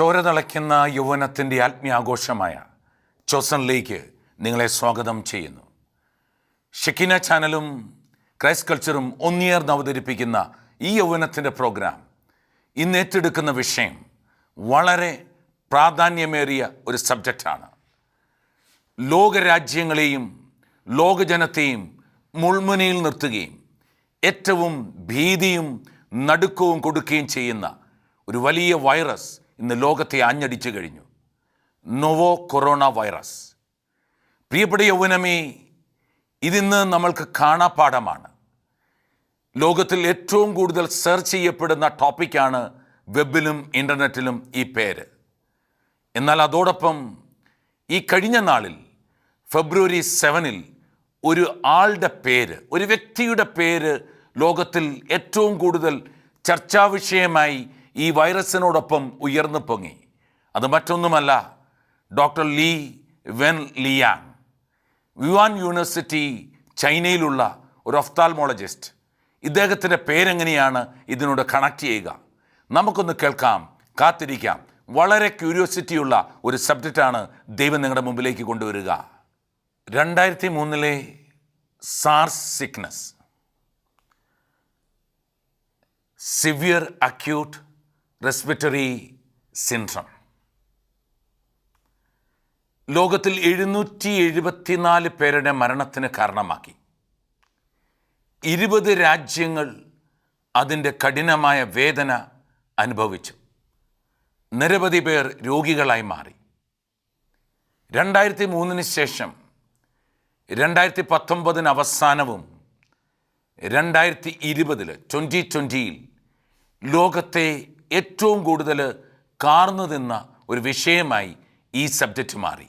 ചോര തിളയ്ക്കുന്ന യൗവനത്തിന്റെ ആത്മീയാഘോഷമായ ചോസണിലേക്ക് നിങ്ങളെ സ്വാഗതം ചെയ്യുന്നു. ഷെക്കിന ചാനലും ക്രൈസ്റ്റ് കൾച്ചറും ഒന്നിയർന്ന് അവതരിപ്പിക്കുന്ന ഈ യൗവനത്തിന്റെ പ്രോഗ്രാം ഇന്ന് ഏറ്റെടുക്കുന്ന വിഷയം വളരെ പ്രാധാന്യമേറിയ ഒരു സബ്ജക്റ്റാണ്. ലോകരാജ്യങ്ങളെയും ലോകജനത്തെയും മുൾമുനയിൽ നിർത്തുകയും ഏറ്റവും ഭീതിയും നടുക്കവും കൊടുക്കുകയും ചെയ്യുന്ന ഒരു വലിയ വൈറസ് ഇന്ന് ലോകത്തെ ആഞ്ഞടിച്ചു കഴിഞ്ഞു. Novo corona virus. പ്രിയപ്പെട്ട യൗവനമേ ഇതിന്ന് നമ്മൾക്ക് കാണാപ്പാഠമാണ്. ലോകത്തിൽ ഏറ്റവും കൂടുതൽ സെർച്ച് ചെയ്യപ്പെടുന്ന ടോപ്പിക്കാണ് വെബിലും ഇന്റർനെറ്റിലും ഈ പേര്. എന്നാൽ അതോടൊപ്പം ഈ കഴിഞ്ഞ നാളിൽ ഫെബ്രുവരി സെവനിൽ ഒരു ആളുടെ പേര് ഒരു വ്യക്തിയുടെ പേര് ലോകത്തിൽ ഏറ്റവും കൂടുതൽ ചർച്ചാ വിഷയമായി ഈ വൈറസിനോടൊപ്പം ഉയർന്നു പൊങ്ങി. അത് മറ്റൊന്നുമല്ല doctor Li Wenliang Wuhan university ചൈനയിലുള്ള ഒരു ഒഫ്താൽമോളജിസ്റ്റ്. ഇദ്ദേഹത്തിന്റെ പേരെങ്ങനെയാണ് ഇതിനോട് കണക്ട് ചെയ്യുക? നമുക്കൊന്ന് കേൾക്കാം കാത്തിരിക്കാം. വളരെ ക്യൂരിയോസിറ്റിയുള്ള ഒരു സബ്ജക്റ്റാണ് ദൈവം നിങ്ങളുടെ മുമ്പിലേക്ക് കൊണ്ടുവരിക. രണ്ടായിരത്തി മൂന്നിലെ SARS sickness. Severe acute respiratory syndrome ലോകത്തിൽ എഴുന്നൂറ്റി എഴുപത്തിനാല് പേരുടെ മരണത്തിന് കാരണമാക്കി. ഇരുപത് രാജ്യങ്ങൾ അതിന്റെ കഠിനമായ വേദന അനുഭവിച്ചു. നിരവധി പേർ രോഗികളായി മാറി. രണ്ടായിരത്തി മൂന്നിന് ശേഷം രണ്ടായിരത്തി പത്തൊമ്പതിന് അവസാനവും രണ്ടായിരത്തി ഇരുപതിൽ ട്വന്റി ട്വന്റിയിൽ ലോകത്തെ ഏറ്റവും കൂടുതൽ കാർന്നു നിന്ന ഒരു വിഷയമായി ഈ സബ്ജക്റ്റ് മാറി.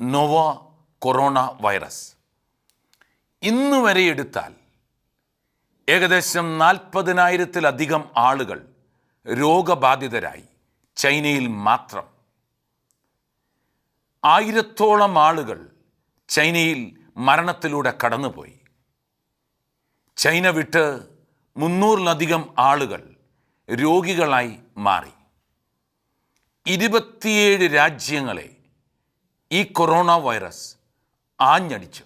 Nova corona virus. ഇന്ന് വരെ എടുത്താൽ ഏകദേശം നാൽപ്പതിനായിരത്തിലധികം ആളുകൾ രോഗബാധിതരായി ചൈനയിൽ മാത്രം. ആയിരത്തോളം ആളുകൾ ചൈനയിൽ മരണത്തിലൂടെ കടന്നുപോയി. ചൈന വിട്ട് മുന്നൂറിലധികം ആളുകൾ രോഗികളായി മാറി. ഇരുപത്തിയേഴ് രാജ്യങ്ങളെ ഈ കൊറോണ വൈറസ് ആഞ്ഞടിച്ചു.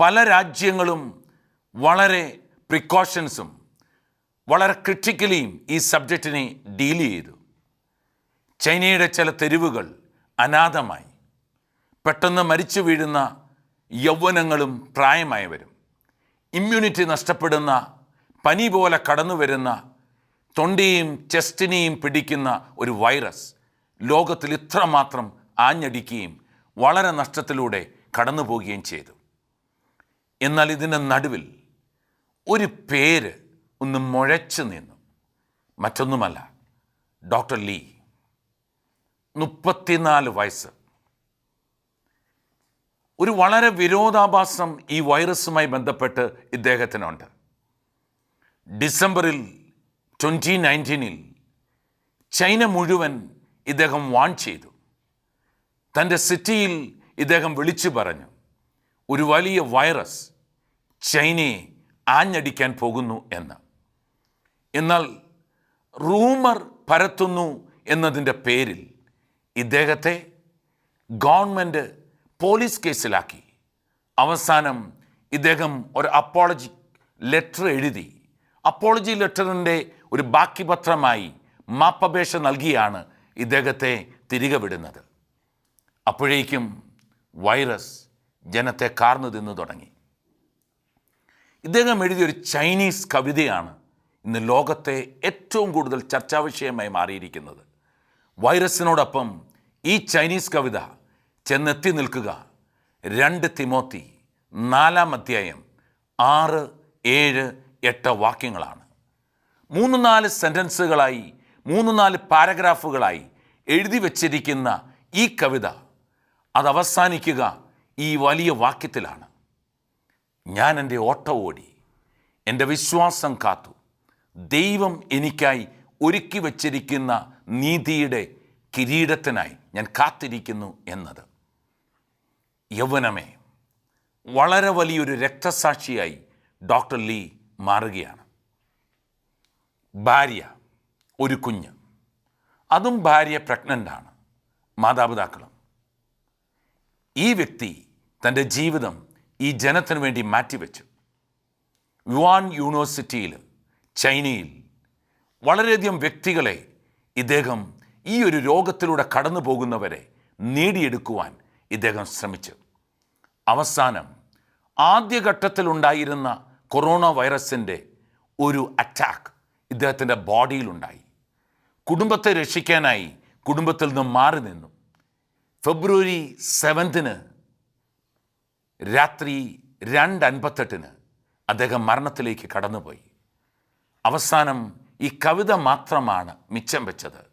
പല രാജ്യങ്ങളും വളരെ പ്രിക്കോഷൻസും വളരെ ക്രിട്ടിക്കലിയും ഈ സബ്ജക്റ്റിനെ ഡീൽ ചെയ്തു. ചൈനയുടെ ചില തെരുവുകൾ അനാഥമായി. പെട്ടെന്ന് മരിച്ചു വീഴുന്ന യൗവനങ്ങളും പ്രായമായവരും. ഇമ്മ്യൂണിറ്റി നഷ്ടപ്പെടുന്ന പനി പോലെ കടന്നു വരുന്ന തൊണ്ടിയും ചെസ്റ്റിനെയും പിടിക്കുന്ന ഒരു വൈറസ് ലോകത്തിൽ ഇത്രമാത്രം ആഞ്ഞടിക്കുകയും വളരെ നഷ്ടത്തിലൂടെ കടന്നു പോവുകയും ചെയ്തു. എന്നാൽ ഇതിന്റെ നടുവിൽ ഒരു പേര് ഒന്ന് മുഴച്ചു നിന്നു. മറ്റൊന്നുമല്ല ഡോക്ടർ ലീ മുപ്പത്തിനാല് വയസ്സ്. ഒരു വളരെ വിരോധാഭാസം ഈ വൈറസുമായി ബന്ധപ്പെട്ട് ഇദ്ദേഹത്തിനുണ്ട്. ഡിസംബറിൽ ട്വന്റി നയന്റീനിൽ ചൈന മുഴുവൻ ഇദ്ദേഹം വാൺ ചെയ്തു. തന്റെ സിറ്റിയിൽ ഇദ്ദേഹം വിളിച്ചു പറഞ്ഞു ഒരു വലിയ വൈറസ് ചൈനയെ ആഞ്ഞടിക്കാൻ പോകുന്നു എന്ന്. എന്നാൽ റൂമർ പരത്തുന്നു എന്നതിന്റെ പേരിൽ ഇദ്ദേഹത്തെ ഗവൺമെന്റ് പോലീസ് കേസിലാക്കി. അവസാനം ഇദ്ദേഹം ഒരു അപ്പോളജി ലെറ്റർ എഴുതി അപ്പോളജി ലെറ്ററിന്റെ ഒരു ബാക്കി പത്രമായി മാപ്പപേക്ഷ നൽകിയാണ് ഇദ്ദേഹത്തെ തിരികെ വിടുന്നത്. അപ്പോഴേക്കും വൈറസ് ജനത്തെ കാർന്നു തിന്നു തുടങ്ങി. ഇദ്ദേഹം എഴുതിയൊരു ചൈനീസ് കവിതയാണ് ഇന്ന് ലോകത്തെ ഏറ്റവും കൂടുതൽ ചർച്ചാ വിഷയമായി മാറിയിരിക്കുന്നത്. വൈറസിനോടൊപ്പം ഈ ചൈനീസ് കവിത ചെന്നെത്തി നിൽക്കുക. രണ്ട് തിമോത്തി നാലാം അധ്യായം ആറ് ഏഴ് എട്ട് വാക്യങ്ങളാണ്. മൂന്ന് നാല് സെന്റൻസുകളായി മൂന്ന് നാല് പാരഗ്രാഫുകളായി എഴുതി വച്ചിരിക്കുന്ന ഈ കവിത അത് അവസാനിക്കുക ഈ വലിയ വാക്യത്തിലാണ്. ഞാൻ എന്റെ ഓട്ട ഓടി എന്റെ വിശ്വാസം കാത്തു ദൈവം എനിക്കായി ഒരുക്കി വച്ചിരിക്കുന്ന നീതിയുടെ കിരീടത്തിനായി ഞാൻ കാത്തിരിക്കുന്നു എന്നത്. യൗവനമേ വളരെ വലിയൊരു രക്തസാക്ഷിയായി ഡോക്ടർ ലീ മാറുകയാണ്. ഭാര്യ ഒരു കുഞ്ഞ്. അതും ഭാര്യ പ്രഗ്നന്റാണ് മാതാപിതാക്കളും. ഈ വ്യക്തി തന്റെ ജീവിതം ഈ ജനത്തിനു വേണ്ടി മാറ്റിവെച്ചു. യുവാൻ യൂണിവേഴ്സിറ്റിയിൽ ചൈനയിൽ വളരെയധികം വ്യക്തികളെ ഇദ്ദേഹം ഈ ഒരു രോഗത്തിലൂടെ കടന്നു പോകുന്നവരെ നേടിയെടുക്കുവാൻ ഇദ്ദേഹം ശ്രമിച്ചു. അവസാനം ആദ്യഘട്ടത്തിലുണ്ടായിരുന്ന കൊറോണ വൈറസിന്റെ ഒരു അറ്റാക്ക് ഇദ്ദേഹത്തിന്റെ ബോഡിയിലുണ്ടായി കുടുംബത്തെ രക്ഷിക്കാനായി കുടുംബത്തിൽ നിന്ന് മാറി നിന്നു. ഫെബ്രുവരി സെവൻത്തിന് രാത്രി രണ്ട് അൻപത്തെട്ടിന് അദ്ദേഹം മരണത്തിലേക്ക് കടന്നുപോയി. അവസാനം ഈ കവിത മാത്രമാണ് മിച്ചം വെച്ചത്.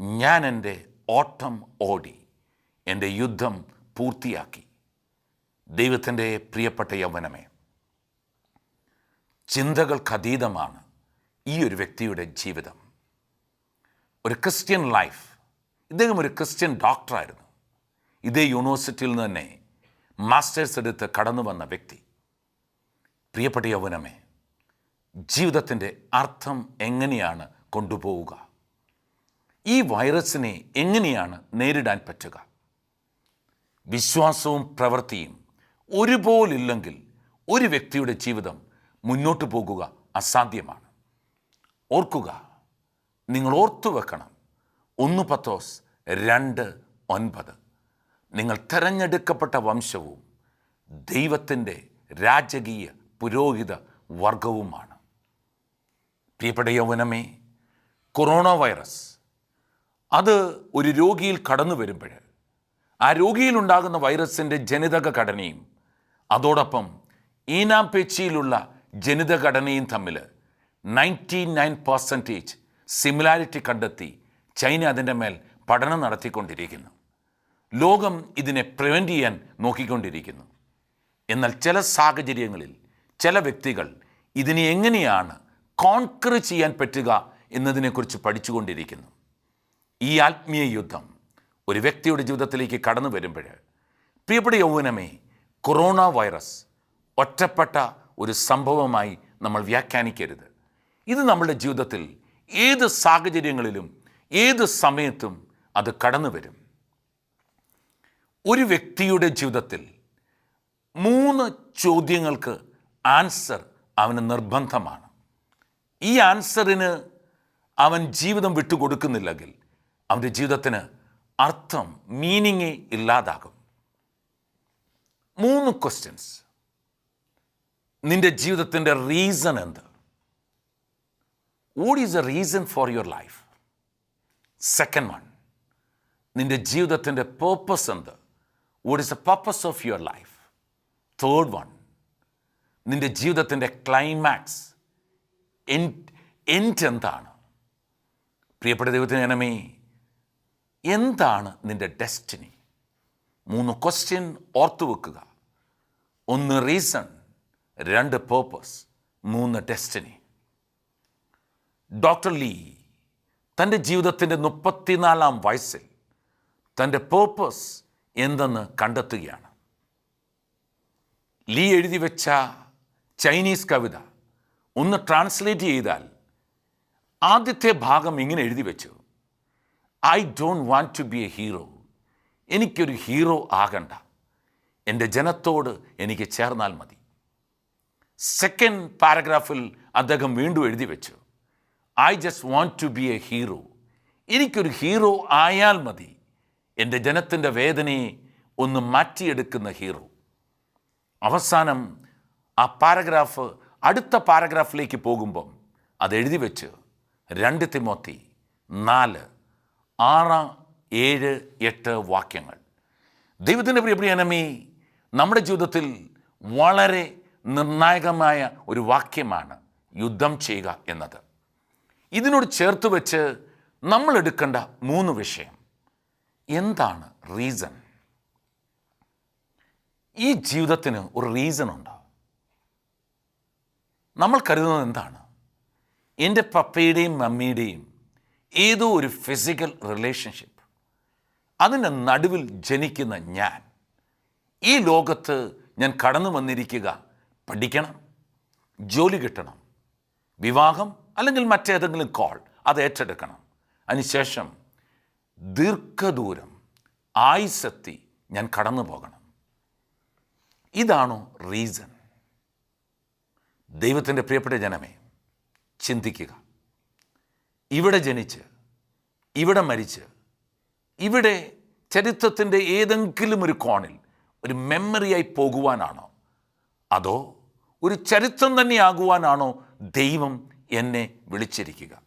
ഞാൻ എന്റെ ഓട്ടം ഓടി എന്റെ യുദ്ധം പൂർത്തിയാക്കി. ദൈവത്തിന്റെ പ്രിയപ്പെട്ട യൗവനമേ ചിന്തകൾക്കതീതമാണ് ഈ ഒരു വ്യക്തിയുടെ ജീവിതം. ഒരു ക്രിസ്ത്യൻ ലൈഫ്. ഇദ്ദേഹം ഒരു ക്രിസ്ത്യൻ ഡോക്ടറായിരുന്നു. ഇതേ യൂണിവേഴ്സിറ്റിയിൽ നിന്ന് തന്നെ മാസ്റ്റേഴ്സ് എടുത്ത് കടന്നു വന്ന വ്യക്തി. പ്രിയപ്പെട്ട യൗവനമേ ജീവിതത്തിന്റെ അർത്ഥം എങ്ങനെയാണ് കൊണ്ടുപോവുക? ഈ വൈറസിനെ എങ്ങനെയാണ് നേരിടാൻ പറ്റുക? വിശ്വാസവും പ്രവൃത്തിയും ഒരുപോലില്ലെങ്കിൽ ഒരു വ്യക്തിയുടെ ജീവിതം മുന്നോട്ട് പോകുക അസാധ്യമാണ്. ഓർക്കുക നിങ്ങൾ ഓർത്തു വെക്കണം. ഒന്ന് പത്തോസ് രണ്ട് ഒൻപത്. നിങ്ങൾ തിരഞ്ഞെടുക്കപ്പെട്ട വംശവും ദൈവത്തിന്റെ രാജകീയ പുരോഹിത വർഗവുമാണ്. പ്രിയപ്പെട്ട യൗവനമേ കൊറോണ വൈറസ് അത് ഒരു രോഗിയിൽ കടന്നു വരുമ്പോൾ ആ രോഗിയിലുണ്ടാകുന്ന വൈറസിന്റെ ജനിതക ഘടനയും അതോടൊപ്പം ഈനാംപേച്ചിയിലുള്ള ജനിതക ഘടനയും തമ്മിൽ നയന്റി നയൻ പെർസെന്റേജ് സിമിലാരിറ്റി കണ്ടെത്തി ചൈന അതിന്റെ മേൽ പഠനം നടത്തിക്കൊണ്ടിരിക്കുന്നു. ലോകം ഇതിനെ പ്രിവെന്റ് ചെയ്യാൻ നോക്കിക്കൊണ്ടിരിക്കുന്നു. എന്നാൽ ചില സാഹചര്യങ്ങളിൽ ചില വ്യക്തികൾ ഇതിനെ എങ്ങനെയാണ് കോൺക്ർ ചെയ്യാൻ പറ്റുക എന്നതിനെക്കുറിച്ച് പഠിച്ചുകൊണ്ടിരിക്കുന്നു. ഈ ആത്മീയ യുദ്ധം ഒരു വ്യക്തിയുടെ ജീവിതത്തിലേക്ക് കടന്നു വരുമ്പോൾ പ്രിയപ്പെട്ട യൗവനമേ കൊറോണ വൈറസ് ഒറ്റപ്പെട്ട ഒരു സംഭവമായി നമ്മൾ വ്യാഖ്യാനിക്കരുത്. ഇത് നമ്മുടെ ജീവിതത്തിൽ ഏത് സാഹചര്യങ്ങളിലും ഏത് സമയത്തും അത് കടന്നു വരും. ഒരു വ്യക്തിയുടെ ജീവിതത്തിൽ മൂന്ന് ചോദ്യങ്ങൾക്ക് ആൻസർ അവന് നിർബന്ധമാണ്. ഈ ആൻസറിന് അവൻ ജീവിതം വിട്ടുകൊടുക്കുന്നില്ലെങ്കിൽ അവന്റെ ജീവിതത്തിന് അർത്ഥം മീനിങ് ഇല്ലാതാകും. മൂന്ന് ക്വസ്റ്റ്യൻസ് നിന്റെ ജീവിതത്തിന്റെ റീസൺ എന്ത്? What is a reason for your life second one നിന്റെ ജീവിതത്തിന്റെ പേർപ്പസ് എന്ത്? What is a purpose of your life third one നിന്റെ ജീവിതത്തിന്റെ ക്ലൈമാക്സ് എന്റ് എന്താണ്? പ്രിയപ്പെട്ട ദൈവത്തിന് ജനമേ എന്താണ് നിന്റെ ഡെസ്റ്റിനി മൂന്ന് ക്വസ്റ്റ്യൻ ഓർത്തു വെക്കുക ഒന്ന് റീസൺ രണ്ട് പേർപ്പസ് മൂന്ന് ഡെസ്റ്റിനി ഡോക്ടർ ലീ തന്റെ ജീവിതത്തിന്റെ മുപ്പത്തിനാലാം വയസ്സിൽ തന്റെ പേർപ്പസ് എന്തെന്ന് കണ്ടെത്തുകയാണ്. ലീ എഴുതി വെച്ച ചൈനീസ് കവിത ഒന്ന് ട്രാൻസ്ലേറ്റ് ചെയ്താൽ ആദ്യത്തെ ഭാഗം ഇങ്ങനെ എഴുതി വെച്ചു. I don't want to be a hero എനിക്കൊരു ഹീറോ ആകണ്ട. എന്റെ ജനത്തോട് എനിക്ക് ചേർന്നാൽ മതി. സെക്കൻഡ് പാരഗ്രാഫിൽ അദ്ദേഹം വീണ്ടും എഴുതി വെച്ചു. I just want to be a hero എനിക്കൊരു ഹീറോ ആയാൽ മതി. എന്റെ ജനത്തിന്റെ വേദനയെ ഒന്ന് മാറ്റിയെടുക്കുന്ന ഹീറോ അവസാനം ആ പാരഗ്രാഫ് അടുത്ത പാരഗ്രാഫിലേക്ക് പോകുമ്പം അത് എഴുതി വെച്ച് രണ്ട് തിമോത്തി നാല് ആറ് ഏഴ് എട്ട് വാക്യങ്ങൾ. ദൈവത്തിന്റെ പ്രിയപ്രിയനമേ നമ്മുടെ ജീവിതത്തിൽ വളരെ നിർണായകമായ ഒരു വാക്യമാണ് യുദ്ധം ചെയ്യുക എന്നത്. ഇതിനോട് ചേർത്ത് വെച്ച് നമ്മൾ എടുക്കേണ്ട മൂന്ന് വിഷയം. എന്താണ് റീസൺ ഈ ജീവിതത്തിന് ഒരു റീസൺ ഉണ്ട്? നമ്മൾ കരുതുന്നത് എന്താണ്? എന്റെ പപ്പയുടെയും മമ്മിയുടെയും ഏതോ ഒരു ഫിസിക്കൽ റിലേഷൻഷിപ്പ് അതിന്റെ നടുവിൽ ജനിക്കുന്ന ഞാൻ. ഈ ലോകത്ത് ഞാൻ കടന്നു വന്നിരിക്കുക പഠിക്കണം ജോലി കിട്ടണം വിവാഹം അല്ലെങ്കിൽ മറ്റേതെങ്കിലും കോൾ അത് ഏറ്റെടുക്കണം. അതിനുശേഷം ദീർഘദൂരം ആയുസെത്തി ഞാൻ കടന്നു പോകണം. ഇതാണോ റീസൺ ദൈവത്തിന്റെ പ്രിയപ്പെട്ട ജനമേ ചിന്തിക്കുക. ഇവിടെ ജനിച്ച് ഇവിടെ മരിച്ച് ഇവിടെ ചരിത്രത്തിന്റെ ഏതെങ്കിലും ഒരു കോണിൽ ഒരു മെമ്മറിയായി പോകുവാനാണോ? അതോ ഒരു ചരിത്രം തന്നെയാകുവാനാണോ ദൈവം എന്നെ വിളിച്ചിരിക്കുക?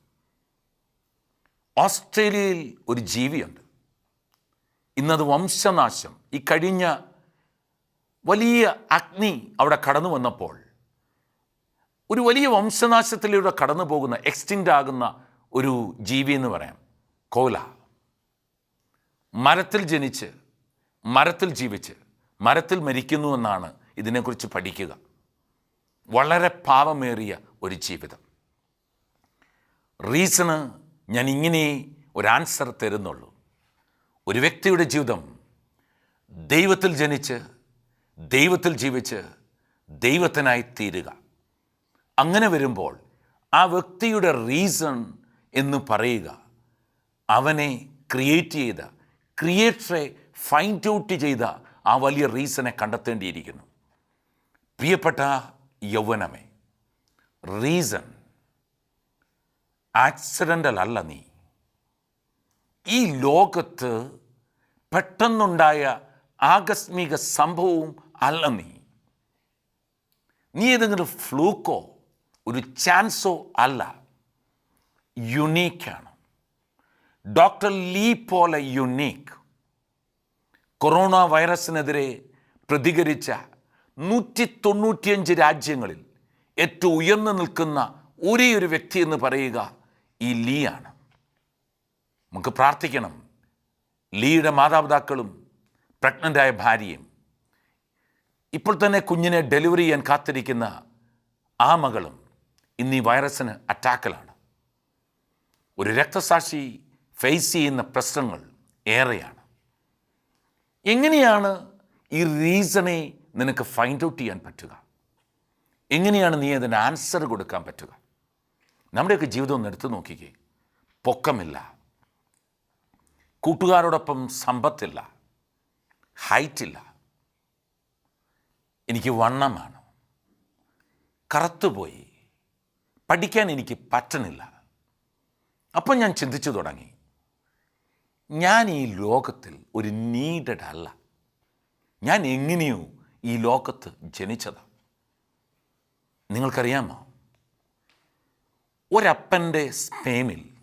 ഓസ്ട്രേലിയയിൽ ഒരു ജീവിയുണ്ട്. ഇന്നത് വംശനാശം. ഈ കഴിഞ്ഞ വലിയ അഗ്നി അവിടെ കടന്നു വന്നപ്പോൾ ഒരു വലിയ വംശനാശത്തിലൂടെ കടന്നു പോകുന്ന എക്സ്റ്റിന്റ് ആകുന്ന ഒരു ജീവി എന്ന് പറയാം. കോല. മരത്തിൽ ജനിച്ച് മരത്തിൽ ജീവിച്ച് മരത്തിൽ മരിക്കുന്നു എന്നാണ് ഇതിനെക്കുറിച്ച് പഠിക്കുക. വളരെ പാവമേറിയ ഒരു ജീവിതം. റീസണ് ഞാൻ ഇങ്ങനെ ഒരു ആൻസർ തരുന്നുള്ളൂ. ഒരു വ്യക്തിയുടെ ജീവിതം ദൈവത്തിൽ ജനിച്ച് ദൈവത്തിൽ ജീവിച്ച് ദൈവത്തിനായി തീരുക. അങ്ങനെ വരുമ്പോൾ ആ വ്യക്തിയുടെ റീസൺ എന്ന് പറയുക അവനെ ക്രിയേറ്റ് ചെയ്ത ക്രിയേറ്ററെ ഫൈൻഡ് ഔട്ട് ചെയ്ത ആ വലിയ റീസണെ കണ്ടെത്തേണ്ടിയിരിക്കുന്നു. പ്രിയപ്പെട്ട യൗവനമേ. റീസൺ ആക്സിഡന്റൽ അല്ല നീ. ഈ ലോകത്ത് പെട്ടെന്നുണ്ടായ ആകസ്മിക സംഭവവും അല്ല നീ. നീ ഏതെങ്കിലും ഫ്ലൂക്കോ ഒരു ചാൻസോ അല്ല. യുണീക്കാണ് ഡോക്ടർ ലീ പോലെ യുണീക്ക് കൊറോണ വൈറസിനെതിരെ പ്രതികരിച്ച നൂറ്റി തൊണ്ണൂറ്റിയഞ്ച് രാജ്യങ്ങളിൽ ഏറ്റവും ഉയർന്നു നിൽക്കുന്ന ഒരേ ഒരു വ്യക്തി എന്ന് പറയുക ഈ ലീയാണ്. നമുക്ക് പ്രാർത്ഥിക്കണം. ലീയുടെ മാതാപിതാക്കളും പ്രഗ്നന്റായ ഭാര്യയും ഇപ്പോൾ തന്നെ കുഞ്ഞിനെ ഡെലിവറി ചെയ്യാൻ കാത്തിരിക്കുന്ന ആ മകളും ഇന്ന് ഈ വൈറസിന് അറ്റാക്കിലാണ്. ഒരു രക്തസാക്ഷി ഫേസ് ചെയ്യുന്ന പ്രശ്നങ്ങൾ ഏറെയാണ്. എങ്ങനെയാണ് ഈ റീസണെ നിനക്ക് ഫൈൻഡ് ഔട്ട് ചെയ്യാൻ പറ്റുക. എങ്ങനെയാണ് നീ അതിന് ആൻസർ കൊടുക്കാൻ പറ്റുക? നമ്മുടെയൊക്കെ ജീവിതം ഒന്ന് എടുത്തു നോക്കിക്കേ. പൊക്കമില്ല. കൂട്ടുകാരോടൊപ്പം സമ്പത്തില്ല. ഹൈറ്റില്ല എനിക്ക് വണ്ണമാണ്. കറുത്തുപോയി. പഠിക്കാൻ എനിക്ക് പറ്റണില്ല. അപ്പം ഞാൻ ചിന്തിച്ചു തുടങ്ങി. ഞാൻ ഈ ലോകത്തിൽ ഒരു നീഡഡ് അല്ല. ഞാൻ എങ്ങനെയോ ഈ ലോകത്ത് ജനിച്ചത്. നിങ്ങൾക്കറിയാമോ? ഒരപ്പന്റെ സ്പേമിൽ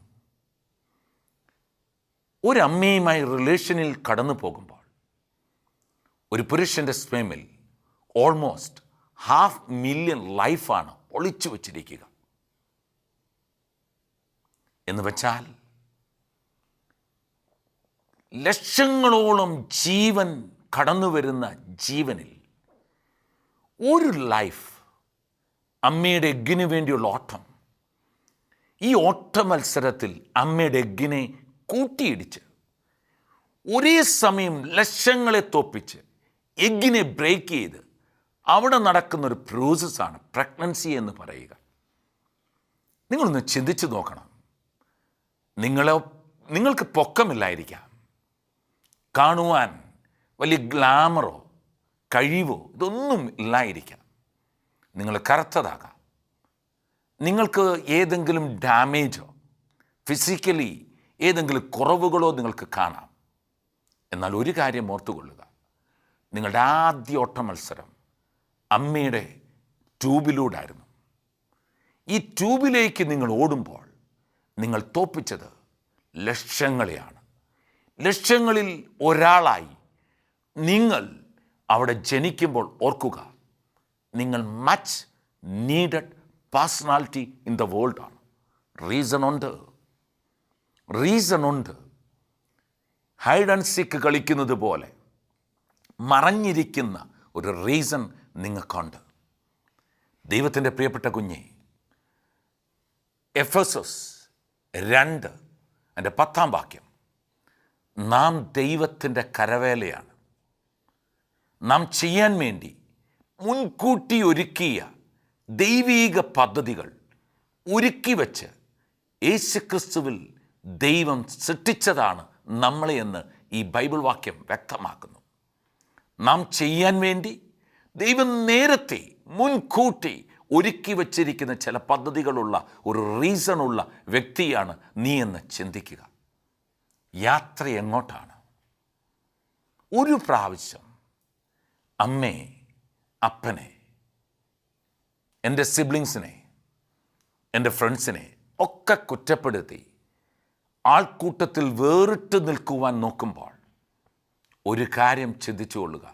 ഒരമ്മയുമായി റിലേഷനിൽ കടന്നു പോകുമ്പോൾ ഒരു പുരുഷന്റെ സ്പേമിൽ ഓൾമോസ്റ്റ് ഹാഫ് മില്യൺ ലൈഫാണ് ഒളിച്ചു വച്ചിരിക്കുക. എന്ന് വെച്ചാൽ ലക്ഷങ്ങളോളം ജീവൻ കടന്നു വരുന്ന ജീവനിൽ ഒരു ലൈഫ് അമ്മയുടെ എഗ്ഗിന് വേണ്ടിയുള്ള ഓട്ടം. ഈ ഓട്ട മത്സരത്തിൽ അമ്മയുടെ എഗ്ഗിനെ കൂട്ടിയിടിച്ച് ഒരേ സമയം ലക്ഷങ്ങളെ തോപ്പിച്ച് എഗ്ഗിനെ ബ്രേക്ക് ചെയ്ത് അവിടെ നടക്കുന്ന ഒരു പ്രോസസ്സാണ് പ്രഗ്നൻസി എന്ന് പറയുക. നിങ്ങളൊന്ന് ചിന്തിച്ചു നോക്കണം. നിങ്ങളെ നിങ്ങൾക്ക് പൊക്കമില്ലായിരിക്കാം. കാണുവാൻ വലിയ ഗ്ലാമറോ കഴിവോ? ഇതൊന്നും ഇല്ലായിരിക്കാം. നിങ്ങൾ കറുത്തതാകാം. നിങ്ങൾക്ക് ഏതെങ്കിലും ഡാമേജോ ഫിസിക്കലി ഏതെങ്കിലും കുറവുകളോ നിങ്ങൾക്ക് കാണാം. എന്നാൽ ഒരു കാര്യം ഓർത്തുകൊള്ളുക. നിങ്ങളുടെ ആദ്യ ഓട്ട മത്സരം അമ്മയുടെ ട്യൂബിലൂടായിരുന്നു. ഈ ട്യൂബിലേക്ക് നിങ്ങൾ ഓടുമ്പോൾ നിങ്ങൾ തോപ്പിച്ചത് ലക്ഷങ്ങളെയാണ്. ലക്ഷങ്ങളിൽ ഒരാളായി നിങ്ങൾ അവിടെ ജനിക്കുമ്പോൾ ഓർക്കുക നിങ്ങൾ much needed personality in the world ആണ്. റീസൺ ഉണ്ട്. റീസൺ ഉണ്ട്. ഹൈഡ് ആൻഡ് സിക്ക് കളിക്കുന്നത് പോലെ മറഞ്ഞിരിക്കുന്ന ഒരു റീസൺ നിങ്ങൾക്കുണ്ട്. ദൈവത്തിന്റെ പ്രിയപ്പെട്ട കുഞ്ഞെ എഫ് എസ് എസ് രണ്ട് എന്റെ പത്താം വാക്യം നാം ദൈവത്തിന്റെ കരവേലയാണ്. നാം ചെയ്യാൻ വേണ്ടി മുൻകൂട്ടി ഒരുക്കിയ ദൈവീക പദ്ധതികൾ ഒരുക്കി വച്ച് യേശുക്രിസ്തുവിൽ ദൈവം സൃഷ്ടിച്ചതാണ് നമ്മളെ എന്ന് ഈ ബൈബിൾ വാക്യം വ്യക്തമാക്കുന്നു. നാം ചെയ്യാൻ വേണ്ടി ദൈവം നേരത്തെ മുൻകൂട്ടി ഒരുക്കി വച്ചിരിക്കുന്ന ചില പദ്ധതികളുള്ള ഒരു റീസണുള്ള വ്യക്തിയാണ് നീ എന്ന് ചിന്തിക്കുക. യാത്ര എങ്ങോട്ടാണ്? ഒരു പ്രാവശ്യം അമ്മയെ അപ്പനെ എന്റെ സിബ്ലിങ്സിനെ എന്റെ ഫ്രണ്ട്സിനെ ഒക്കെ കുറ്റപ്പെടുത്തി ആൾക്കൂട്ടത്തിൽ വേറിട്ട് നിൽക്കുവാൻ നോക്കുമ്പോൾ ഒരു കാര്യം ചിന്തിച്ചുകൊള്ളുക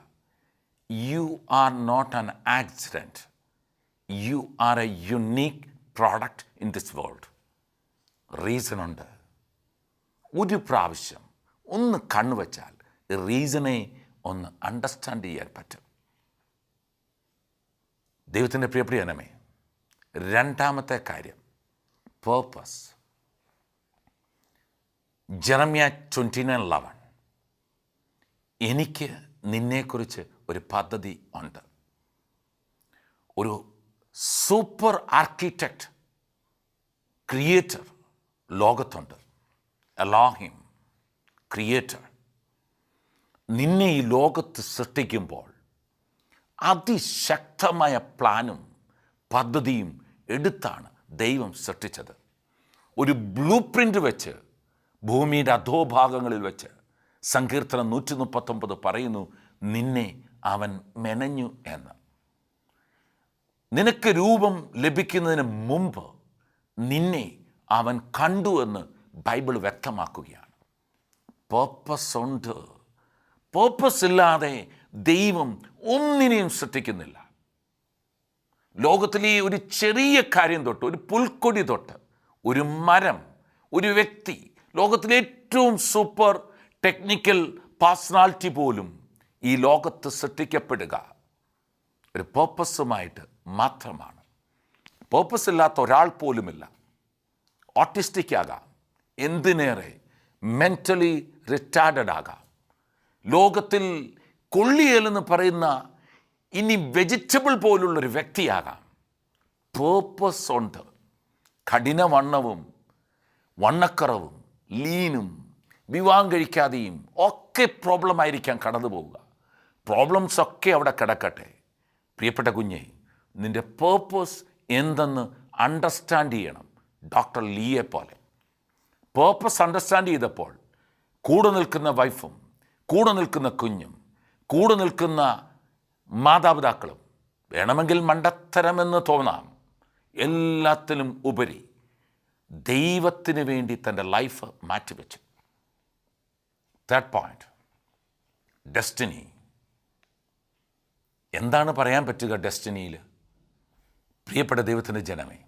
you are not an accident you are a unique product in this world reason ഉണ്ട്. ഒരു പ്രാവശ്യം ഒന്ന് കണ്ണുവച്ചാൽ റീസണെ ഒന്ന് അണ്ടർസ്റ്റാൻഡ് ചെയ്യാൻ പറ്റും. ദൈവത്തിന്റെ പ്രിയപ്രിയനമേ രണ്ടാമത്തെ കാര്യം purpose Jeremiah twenty nine eleven എനിക്ക് നിന്നെക്കുറിച്ച് ഒരു പദ്ധതി ഉണ്ട്. ഒരു സൂപ്പർ ആർക്കിടെക്റ്റ് ക്രിയേറ്റർ ലോകത്തുണ്ട്. അലോഹിം ക്രിയേറ്റർ നിന്നെ ഈ ലോകത്ത് സൃഷ്ടിക്കുമ്പോൾ അതിശക്തമായ പ്ലാനും പദ്ധതിയും എടുത്താണ് ദൈവം സൃഷ്ടിച്ചത്. ഒരു ബ്ലൂ പ്രിന്റ് വെച്ച് ഭൂമിയുടെ അധോഭാഗങ്ങളിൽ വെച്ച് സങ്കീർത്തനം നൂറ്റി മുപ്പത്തൊമ്പത് പറയുന്നു നിന്നെ അവൻ മെനഞ്ഞു എന്ന്. നിനക്ക് രൂപം ലഭിക്കുന്നതിന് മുമ്പ് നിന്നെ അവൻ കണ്ടു എന്ന് ബൈബിൾ വ്യക്തമാക്കുകയാണ്. പേർപ്പസ് ഉണ്ട്. പേർപ്പസ് ഇല്ലാതെ ദൈവം ഒന്നിനെയും സൃഷ്ടിക്കുന്നില്ല. ലോകത്തിലെ ഒരു ചെറിയ കാര്യം തൊട്ട് ഒരു പുൽക്കൊടി തൊട്ട് ഒരു മരം ഒരു വ്യക്തി ലോകത്തിലെ ഏറ്റവും സൂപ്പർ ടെക്നിക്കൽ പേഴ്സണാലിറ്റി പോലും ഈ ലോകത്ത് സൃഷ്ടിക്കപ്പെടുക ഒരു പേർപ്പസുമായിട്ട് മാത്രമാണ്. പേർപ്പസ് ഇല്ലാത്ത ഒരാൾ പോലുമില്ല. ഓട്ടിസ്റ്റിക് ആകാം എന്തിനേറെ മെന്റലി റിട്ടാർഡഡ് ആകാം. ലോകത്തിൽ കൊള്ളിയേലെന്ന് പറയുന്ന ഇനി വെജിറ്റബിൾ പോലുള്ളൊരു വ്യക്തിയാകാം. പേർപ്പസ് ഉണ്ട്. കഠിനവണ്ണവും വണ്ണക്കറവും ലീനും വിവാഹം കഴിക്കാതെയും ഒക്കെ പ്രോബ്ലം ആയിരിക്കാം കടന്നു പോവുക. പ്രോബ്ലംസ് ഒക്കെ അവിടെ കിടക്കട്ടെ. പ്രിയപ്പെട്ട കുഞ്ഞെ നിന്റെ പേർപ്പസ് എന്തെന്ന് അണ്ടർസ്റ്റാൻഡ് ചെയ്യണം. ഡോക്ടർ ലീയെ പോലെ. പേർപ്പസ് അണ്ടർസ്റ്റാൻഡ് ചെയ്തപ്പോൾ കൂടെ നിൽക്കുന്ന വൈഫും കൂടെ നിൽക്കുന്ന കുഞ്ഞും കൂടെ നിൽക്കുന്ന മാതാപിതാക്കളും വേണമെങ്കിൽ മണ്ടത്തരമെന്ന് തോന്നാം. എല്ലാത്തിനും ഉപരി ദൈവത്തിന് വേണ്ടി തന്റെ ലൈഫ് മാറ്റിവെച്ചു. തേർഡ് പോയിന്റ് ഡെസ്റ്റിനി എന്താണ് പറയാൻ പറ്റുക ഡെസ്റ്റിനിയിൽ പ്രിയപ്പെട്ട ദൈവത്തിന്റെ ജനമേ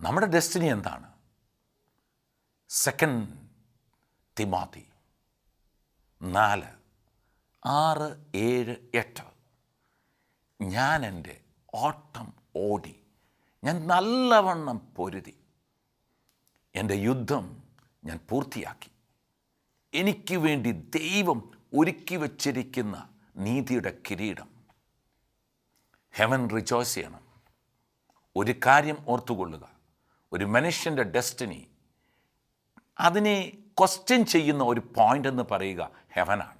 നമ്മുടെ ഡെസ്റ്റിനി എന്താണ്? സെക്കൻഡ് തിമാതി നാല് ആറ് ഏഴ് എട്ട്. ഞാൻ എന്റെ ഓട്ടം ഓടി. ഞാൻ നല്ലവണ്ണം പൊരുതി. എന്റെ യുദ്ധം ഞാൻ പൂർത്തിയാക്കി. എനിക്ക് വേണ്ടി ദൈവം ഒരുക്കി വച്ചിരിക്കുന്ന നീതിയുടെ കിരീടം. ഹെവൻ റിജോയ്സ് ചെയ്യണം. ഒരു കാര്യം ഓർത്തുകൊള്ളുക. ഒരു മനുഷ്യന്റെ ഡെസ്റ്റിനി. അതിനെ ക്വസ്റ്റ്യൻ ചെയ്യുന്ന ഒരു പോയിന്റ് എന്ന് പറയുക ഹെവനാണ്.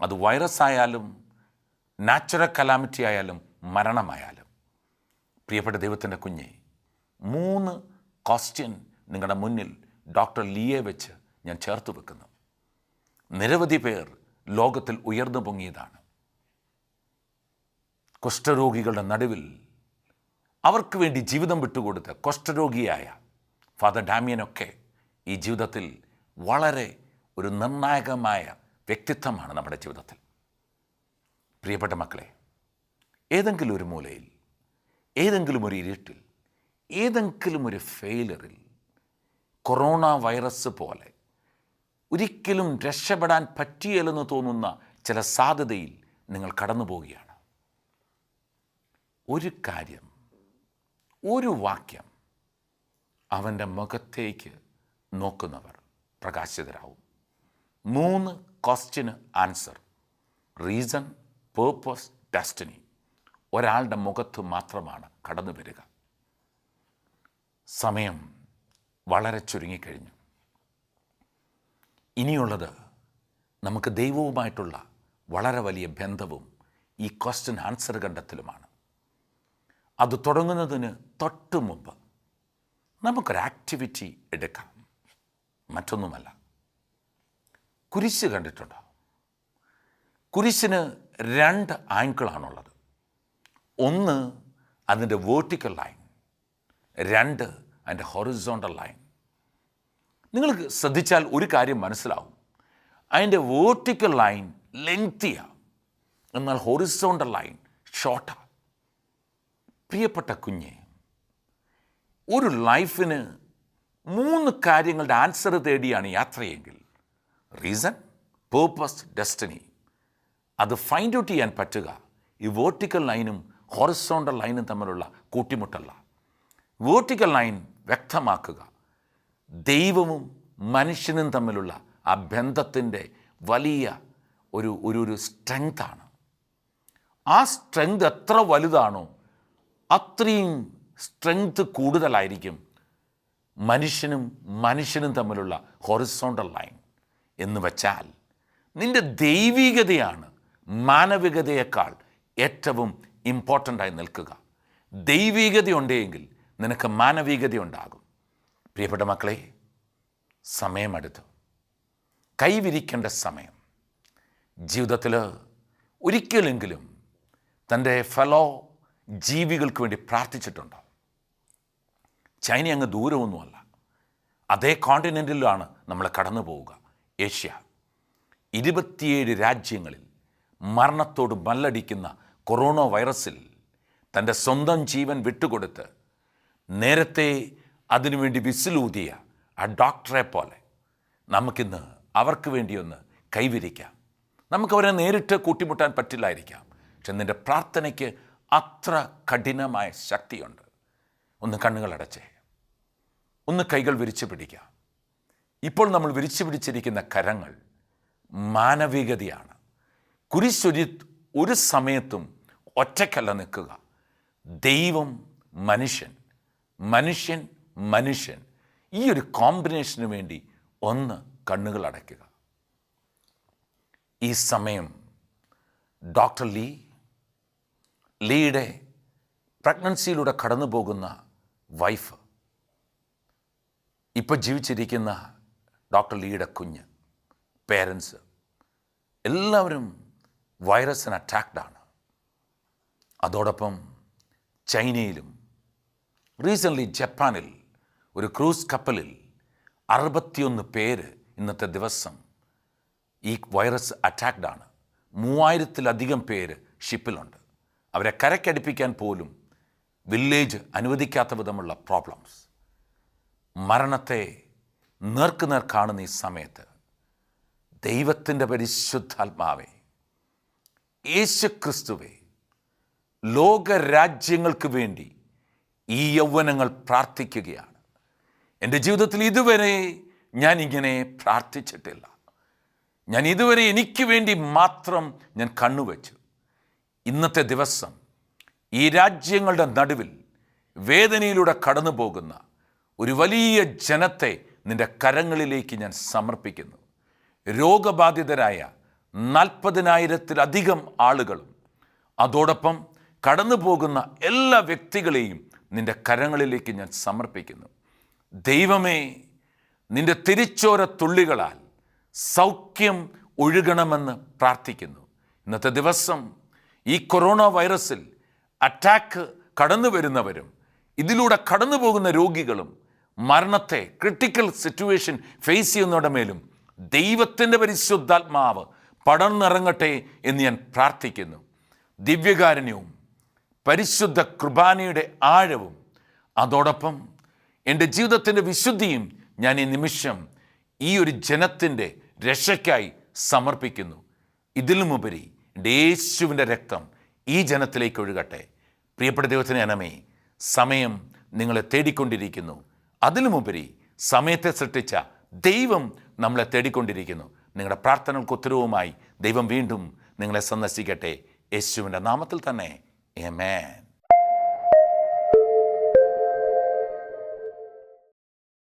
അത് വൈറസ് ആയാലും നാച്ചുറൽ കലാമിറ്റി ആയാലും മരണമായാലും. പ്രിയപ്പെട്ട ദൈവത്തിന്റെ കുഞ്ഞെ മൂന്ന് ക്വസ്റ്റ്യൻ നിങ്ങളുടെ മുന്നിൽ ഡോക്ടർ ലീയെ വെച്ച് ഞാൻ ചേർത്ത് വെക്കുന്നു. നിരവധി പേർ ലോകത്തിൽ ഉയർന്നു പൊങ്ങിയതാണ്. കുഷ്ഠരോഗികളുടെ നടുവിൽ അവർക്ക് വേണ്ടി ജീവിതം വിട്ടുകൊടുത്ത കുഷ്ഠരോഗിയായ ഫാദർ ഡാമിയനൊക്കെ ഈ ജീവിതത്തിൽ വളരെ ഒരു നിർണായകമായ വ്യക്തിത്വമാണ് നമ്മുടെ ജീവിതത്തിൽ. പ്രിയപ്പെട്ട മക്കളെ ഏതെങ്കിലും ഒരു മൂലയിൽ ഏതെങ്കിലും ഒരു ഇരുട്ടിൽ ഏതെങ്കിലും ഒരു ഫെയിലറിൽ കൊറോണ വൈറസ് പോലെ ഒരിക്കലും രക്ഷപ്പെടാൻ പറ്റിയല്ലെന്ന് തോന്നുന്ന ചില സാധ്യതയിൽ നിങ്ങൾ കടന്നു പോവുകയാണ് ഒരു കാര്യം ഒരു വാക്യം അവന്റെ മുഖത്തേക്ക് നോക്കുന്നവർ പ്രകാശിതരാവും മൂന്ന് ക്വസ്റ്റിന് ആൻസർ റീസൺ പേർപ്പസ് ഡെസ്റ്റിനി ഒരാളുടെ മുഖത്ത് മാത്രമാണ് കടന്നു വരിക. സമയം വളരെ ചുരുങ്ങിക്കഴിഞ്ഞു. ഇനിയുള്ളത് നമുക്ക് ദൈവവുമായിട്ടുള്ള വളരെ വലിയ ബന്ധവും ഈ ക്വസ്റ്റ്യൻ ആൻസർ കണ്ടെത്തലുമാണ്. അത് തുടങ്ങുന്നതിന് തൊട്ട് മുമ്പ് നമുക്കൊരു ആക്ടിവിറ്റി എടുക്കാം. മറ്റൊന്നുമല്ല. കുരിശ് കണ്ടിട്ടുണ്ടോ? കുരിശിന് രണ്ട് ആങ്കിളാണുള്ളത് ഒന്ന് അതിന്റെ വേർട്ടിക്കൽ ലൈൻ രണ്ട് അതിന്റെ ഹൊറിസോണ്ടൽ ലൈൻ നിങ്ങൾ ശ്രദ്ധിച്ചാൽ ഒരു കാര്യം മനസ്സിലാവും. അതിന്റെ വേർട്ടിക്കൽ ലൈൻ ലെങ്തിയാണ് എന്നാൽ ഹൊറിസോണ്ടൽ ലൈൻ ഷോർട്ടാണ് പ്രിയപ്പെട്ട കുഞ്ഞ് ഒരു ലൈഫിന് മൂന്ന് കാര്യങ്ങളുടെ ആൻസർ തേടിയാണ് യാത്രയെങ്കിൽ. റീസൺ പേർപ്പസ് ഡെസ്റ്റിനി അത് ഫൈൻഡ് ഔട്ട് ചെയ്യാൻ പറ്റുക. ഈ വേർട്ടിക്കൽ ലൈനും ഹൊറിസോണ്ടൽ ലൈനും തമ്മിലുള്ള കൂട്ടിമുട്ടല്ല. വേർട്ടിക്കൽ ലൈൻ വ്യക്തമാക്കുക. ദൈവവും മനുഷ്യനും തമ്മിലുള്ള ആ ബന്ധത്തിന്റെ വലിയ ഒരു ഒരു ഒരു സ്ട്രെങ്താണ് ആ സ്ട്രെങ്ത് എത്ര വലുതാണോ അത്രയും സ്ട്രെങ്ത് കൂടുതലായിരിക്കും മനുഷ്യനും മനുഷ്യനും തമ്മിലുള്ള ഹൊറിസോണ്ടൽ ലൈൻ എന്ന് വച്ചാൽ നിന്റെ ദൈവികതയാണ് മാനവികതയേക്കാൾ ഏറ്റവും ഇമ്പോർട്ടന്റായി നിൽക്കുക. ദൈവികതയുണ്ടെങ്കിൽ നിനക്ക് മാനവികത ഉണ്ടാകും. പ്രിയപ്പെട്ട മക്കളെ സമയമെടുത്തു. കൈവിരിക്കേണ്ട സമയം. ജീവിതത്തിൽ ഒരിക്കലെങ്കിലും തന്റെ ഫെലോ ജീവികൾക്ക് വേണ്ടി പ്രാർത്ഥിച്ചിട്ടുണ്ടോ? ചൈന അങ്ങ് ദൂരമൊന്നുമല്ല. അതേ കോണ്ടിനെന്റിലാണ് നമ്മൾ കടന്നു പോവുക ഏഷ്യ. ഇരുപത്തിയേഴ് രാജ്യങ്ങളിൽ മരണത്തോട് മല്ലടിക്കുന്ന കൊറോണ വൈറസിൽ തന്റെ സ്വന്തം ജീവൻ വിട്ടുകൊടുത്ത് നേരത്തെ അതിനുവേണ്ടി വിസിലൂതിയ ആ ഡോക്ടറെ പോലെ നമുക്കിന്ന് അവർക്ക് വേണ്ടിയൊന്ന് കൈവിരിക്കാം. നമുക്കവരെ നേരിട്ട് കൂട്ടിമുട്ടാൻ പറ്റില്ലായിരിക്കാം. പക്ഷെ നിന്റെ പ്രാർത്ഥനയ്ക്ക് അത്ര കഠിനമായ ശക്തിയുണ്ട്. ഒന്ന് കണ്ണുകളടച്ചേ. ഒന്ന് കൈകൾ വിരിച്ചു പിടിക്കുക. ഇപ്പോൾ നമ്മൾ വിരിച്ചു പിടിച്ചിരിക്കുന്ന കരങ്ങൾ മാനവികതയാണ്. കുരിശൊരി ഒരു സമയത്തും ഒറ്റക്കല്ല നിൽക്കുക. ദൈവം മനുഷ്യൻ മനുഷ്യൻ മനുഷ്യൻ. ഈ ഒരു കോമ്പിനേഷന് വേണ്ടി ഒന്ന് കണ്ണുകൾ അടയ്ക്കുക. ഈ സമയം ഡോക്ടർ ലീ ലീയുടെ പ്രഗ്നൻസിയിലൂടെ കടന്നു പോകുന്ന വൈഫ് ഇപ്പോൾ ജീവിച്ചിരിക്കുന്ന ഡോക്ടർ ലീയുടെ കുഞ്ഞ് പേരൻസ് എല്ലാവരും വൈറസിന് അറ്റാക്ഡാണ് അതോടൊപ്പം ചൈനയിലും റീസെന്റ്ലി ജപ്പാനിൽ ഒരു ക്രൂസ് കപ്പലിൽ അറുപത്തിയൊന്ന് പേര് ഇന്നത്തെ ദിവസം ഈ വൈറസ് അറ്റാക്ഡാണ് മൂവായിരത്തിലധികം പേര് ഷിപ്പിലുണ്ട് അവരെ കരക്കടിപ്പിക്കാൻ പോലും വില്ലേജ് അനുവദിക്കാത്ത വിധമുള്ള പ്രോബ്ലംസ് മരണത്തെ നേർക്കുനേർ കാണുന്ന ഈ സമയത്ത് ദൈവത്തിന്റെ പരിശുദ്ധാത്മാവെ യേശുക്രിസ്തുവെ ലോകരാജ്യങ്ങൾക്ക് വേണ്ടി ഈ യൗവനങ്ങൾ പ്രാർത്ഥിക്കുകയാണ്. എന്റെ ജീവിതത്തിൽ ഇതുവരെ ഞാൻ ഇങ്ങനെ പ്രാർത്ഥിച്ചിട്ടില്ല. ഞാൻ ഇതുവരെ എനിക്ക് വേണ്ടി മാത്രം ഞാൻ കണ്ണുവച്ചു. ഇന്നത്തെ ദിവസം ഈ രാജ്യങ്ങളുടെ നടുവിൽ വേദനയിലൂടെ കടന്നു പോകുന്ന ഒരു വലിയ ജനത്തെ നിന്റെ കരങ്ങളിലേക്ക് ഞാൻ സമർപ്പിക്കുന്നു. രോഗബാധിതരായ നാൽപ്പതിനായിരത്തിലധികം ആളുകളും അതോടൊപ്പം കടന്നു പോകുന്ന എല്ലാ വ്യക്തികളെയും നിന്റെ കരങ്ങളിലേക്ക് ഞാൻ സമർപ്പിക്കുന്നു. ദൈവമേ നിന്റെ തിരിച്ചോര തുള്ളികളാൽ സൗഖ്യം ഒഴുകണമെന്ന് പ്രാർത്ഥിക്കുന്നു. ഇന്നത്തെ ദിവസം ഈ കൊറോണ വൈറസിൽ അറ്റാക്ക് കടന്നു വരുന്നവരും ഇതിലൂടെ കടന്നു പോകുന്ന രോഗികളും മരണത്തെ ക്രിട്ടിക്കൽ സിറ്റുവേഷൻ ഫേസ് ചെയ്യുന്നവരുടെ മേലും ദൈവത്തിന്റെ പരിശുദ്ധാത്മാവ് പടർന്നിറങ്ങട്ടെ എന്ന് ഞാൻ പ്രാർത്ഥിക്കുന്നു. ദിവ്യകാരുണ്യവും പരിശുദ്ധ കുർബാനയുടെ ആഴവും അതോടൊപ്പം എന്റെ ജീവിതത്തിന്റെ വിശുദ്ധിയും ഞാൻ ഈ നിമിഷം ഈ ഒരു ജനത്തിന്റെ രക്ഷയ്ക്കായി സമർപ്പിക്കുന്നു. ഇതിലുമുപരി യേശുവിന്റെ രക്തം ഈ ജനത്തിലേക്ക് ഒഴുകട്ടെ. പ്രിയപ്പെട്ട ദൈവത്തിന് അനമേ സമയം നിങ്ങളെ തേടിക്കൊണ്ടിരിക്കുന്നു. അതിലുമുപരി സമയത്തെ സൃഷ്ടിച്ച ദൈവം നമ്മളെ തേടിക്കൊണ്ടിരിക്കുന്നു. നിങ്ങളുടെ പ്രാർത്ഥനകൾക്ക് ഉത്തരവുമായി ദൈവം വീണ്ടും നിങ്ങളെ സന്ദർശിക്കട്ടെ. യേശുവിന്റെ നാമത്തിൽ തന്നെ. ഏമേൻ